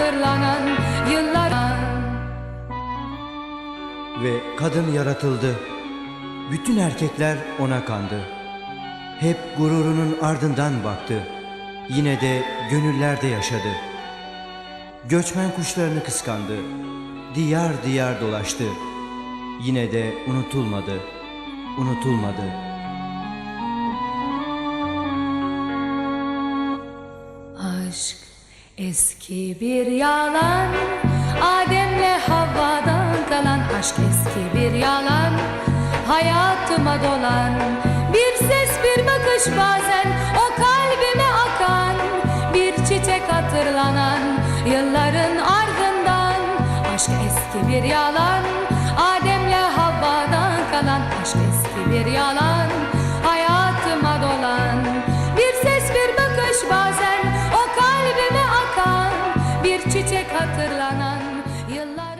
hatırlanan Yıllar Ve kadın yaratıldı. Bütün erkekler ona kandı. Hep gururunun ardından baktı. Yine de gönüllerde yaşadı. Göçmen kuşlarını kıskandı. Diyar diyar dolaştı. Yine de unutulmadı. Unutulmadı. Aşk eski bir yalan Adem'le Havva'dan kalan Aşk. Eski bir yalan Hayatıma dolan. Bir ses bir bakış bazen O kalbime akan. Bir çiçek hatırlanan Yılların ardından. Aşk eski bir yalan Adem'le Havva'dan kalan Aşk. Eski bir yalan tek hatırlanan yıllar